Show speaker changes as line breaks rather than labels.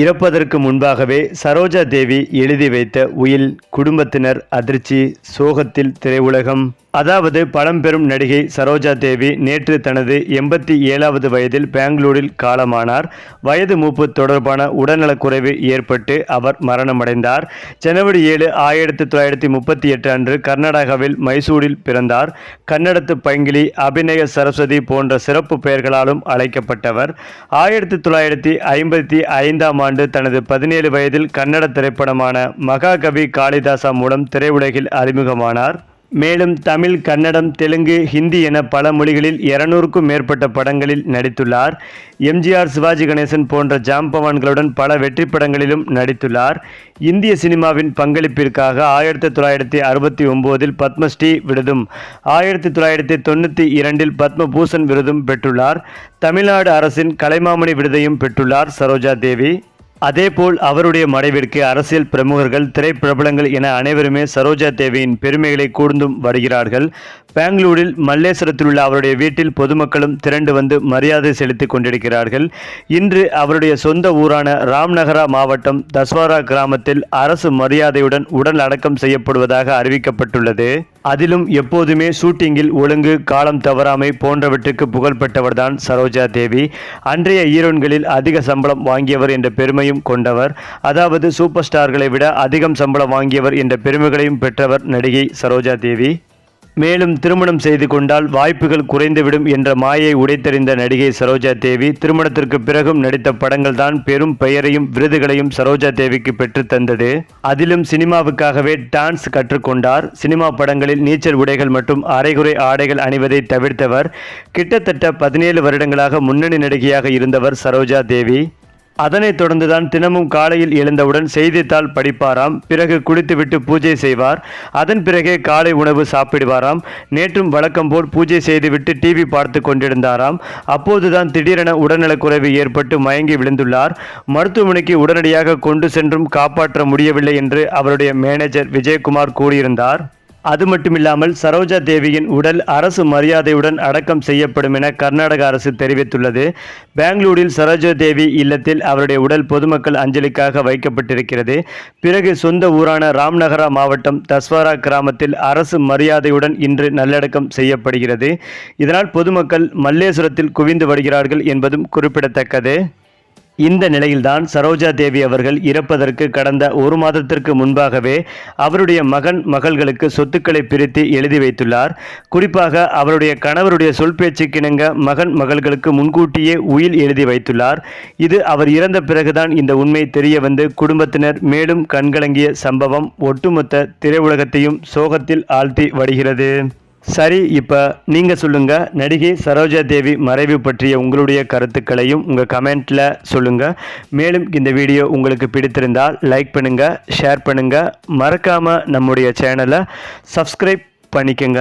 இறப்பதற்கு முன்பாகவே சரோஜா தேவி எழுதி வைத்த உயில் குடும்பத்தினர் அதிர்ச்சி சோகத்தில் திரையுலகம். அதாவது பழம்பெரும் நடிகை சரோஜா தேவி நேற்று தனது எண்பத்தி ஏழாவது வயதில் பெங்களூரில் காலமானார். வயது மூப்பு தொடர்பான உடல்நலக்குறைவு ஏற்பட்டு அவர் மரணமடைந்தார். ஜனவரி ஏழு ஆயிரத்தி தொள்ளாயிரத்தி முப்பத்தி எட்டு அன்று கர்நாடகாவில் மைசூரில் பிறந்தார். கன்னடத்து பைங்கிலி அபிநய சரஸ்வதி போன்ற சிறப்பு பெயர்களாலும் அழைக்கப்பட்டவர். ஆயிரத்தி தொள்ளாயிரத்தி ஐம்பத்தி ஐந்தாம் ஆண்டு தனது பதினேழு வயதில் கன்னட திரைப்படமான மகாகவி காளிதாசா மூலம் திரையுலகில் அறிமுகமானார். மேலும் தமிழ் கன்னடம் தெலுங்கு ஹிந்தி என பல மொழிகளில் இருநூறுக்கும் மேற்பட்ட படங்களில் நடித்துள்ளார். எம்ஜிஆர் சிவாஜி கணேசன் போன்ற ஜாம்பவான்களுடன் பல வெற்றி படங்களிலும் நடித்துள்ளார். இந்திய சினிமாவின் பங்களிப்பிற்காக ஆயிரத்தி தொள்ளாயிரத்தி அறுபத்தி ஒம்போதில் பத்மஸ்ரீ விருதும் ஆயிரத்தி தொள்ளாயிரத்தி தொண்ணூற்றி இரண்டில் பத்மபூஷன் விருதும் பெற்றுள்ளார். தமிழ்நாடு அரசின் கலைமாமணி விருதையும் பெற்றுள்ளார் சரோஜா தேவி. அதேபோல் அவருடைய மறைவிற்கு அரசியல் பிரமுகர்கள் திரைப்பிரபலங்கள் என அனைவருமே சரோஜா தேவியின் பெருமைகளை கூர்ந்தும் வருகிறார்கள். பெங்களூரில் மல்லேஸ்வரத்தில் உள்ள அவருடைய வீட்டில் பொதுமக்களும் திரண்டு வந்து மரியாதை செலுத்திக் கொண்டிருக்கிறார்கள். இன்று அவருடைய சொந்த ஊரான ராம்நகரா மாவட்டம் தஸ்வாரா கிராமத்தில் அரசு மரியாதையுடன் உடல் அடக்கம் செய்யப்படுவதாக அறிவிக்கப்பட்டுள்ளது. அதிலும் எப்போதுமே ஷூட்டிங்கில் ஒழுங்கு காலம் தவறாமை போன்றவற்றுக்கு புகழ்பெற்றவர்தான் சரோஜா தேவி அன்றைய ஈரோன்களில் அதிக சம்பளம் வாங்கியவர் என்ற பெருமையும் கொண்டவர். அதாவது சூப்பர் ஸ்டார்களை விட அதிகம் சம்பளம் வாங்கியவர் என்ற பெருமைகளையும் பெற்றவர் நடிகை சரோஜா தேவி மேலும் திருமணம் செய்து கொண்டால் வாய்ப்புகள் குறைந்துவிடும் என்ற மாயை உடைத்தெறிந்த நடிகை சரோஜா தேவி திருமணத்திற்கு பிறகும் நடித்த படங்கள் தான் பெரும் பெயரையும் விருதுகளையும் சரோஜா தேவிக்கு பெற்று தந்தது. அதிலும் சினிமாவுக்காகவே டான்ஸ் கற்றுக்கொண்டார். சினிமா படங்களில் நீச்சல் உடைகள் மற்றும் அரைகுறை ஆடைகள் அணிவதை தவிர்த்தவர். கிட்டத்தட்ட பதினேழு வருடங்களாக முன்னணி நடிகையாக இருந்தவர் சரோஜா தேவி. அதனைத் தொடர்ந்துதான் தினமும் காலையில் எழுந்தவுடன் செய்தித்தாள் படிப்பாராம். பிறகு குளித்துவிட்டு பூஜை செய்வார். அதன் பிறகே காலை உணவு சாப்பிடுவாராம். நேற்றும் வழக்கம் போல் பூஜை செய்துவிட்டு டிவி பார்த்து கொண்டிருந்தாராம். அப்போதுதான் திடீரென உடல்நலக்குறைவு ஏற்பட்டு மயங்கி விழுந்துள்ளார். மருத்துவமனைக்கு உடனடியாக கொண்டு சென்றும் காப்பாற்ற முடியவில்லை என்று அவருடைய மேனேஜர் விஜயகுமார் கூறியிருந்தார். அது மட்டுமில்லாமல் சரோஜா தேவியின் உடல் அரசு மரியாதையுடன் அடக்கம் செய்யப்படும் என கர்நாடக அரசு தெரிவித்துள்ளது. பெங்களூரில் சரோஜா தேவி இல்லத்தில் அவருடைய உடல் பொதுமக்கள் அஞ்சலிக்காக வைக்கப்பட்டிருக்கிறது. பிறகு சொந்த ஊரான ராம்நகரா மாவட்டம் தஸ்வாரா கிராமத்தில் அரசு மரியாதையுடன் இன்று நல்லடக்கம் செய்யப்படுகிறது. இதனால் பொதுமக்கள் மல்லேஸ்வரத்தில் குவிந்து வருகிறார்கள் என்பதும் குறிப்பிடத்தக்கது. இந்த நிலையில்தான் சரோஜா தேவி அவர்கள் இறப்பதற்கு கடந்த ஒரு மாதத்திற்கு முன்பாகவே அவருடைய மகன் மகள்களுக்கு சொத்துக்களை பிரித்து எழுதி வைத்துள்ளார். குறிப்பாக அவருடைய கணவருடைய சொல் பேச்சுக்கிணங்க மகன் மகள்களுக்கு முன்கூட்டியே உயில் எழுதி வைத்துள்ளார். இது அவர் இறந்த பிறகுதான் இந்த உண்மை தெரிய வந்து குடும்பத்தினர் மேலும் கண்கலங்கிய சம்பவம் ஒட்டுமொத்த திரையுலகத்தையும் சோகத்தில் ஆழ்த்தி வருகிறது. சரி இப்போ நீங்கள் சொல்லுங்கள் நடிகை சரோஜா தேவி மறைவு பற்றிய உங்களுடைய கருத்துக்களையும் உங்கள் கமெண்ட்டில் சொல்லுங்கள் மேலும் இந்த வீடியோ உங்களுக்கு பிடித்திருந்தால் லைக் பண்ணுங்கள் ஷேர் பண்ணுங்கள் மறக்காமல் நம்முடைய சேனலை சப்ஸ்கிரைப் பண்ணிக்கங்க.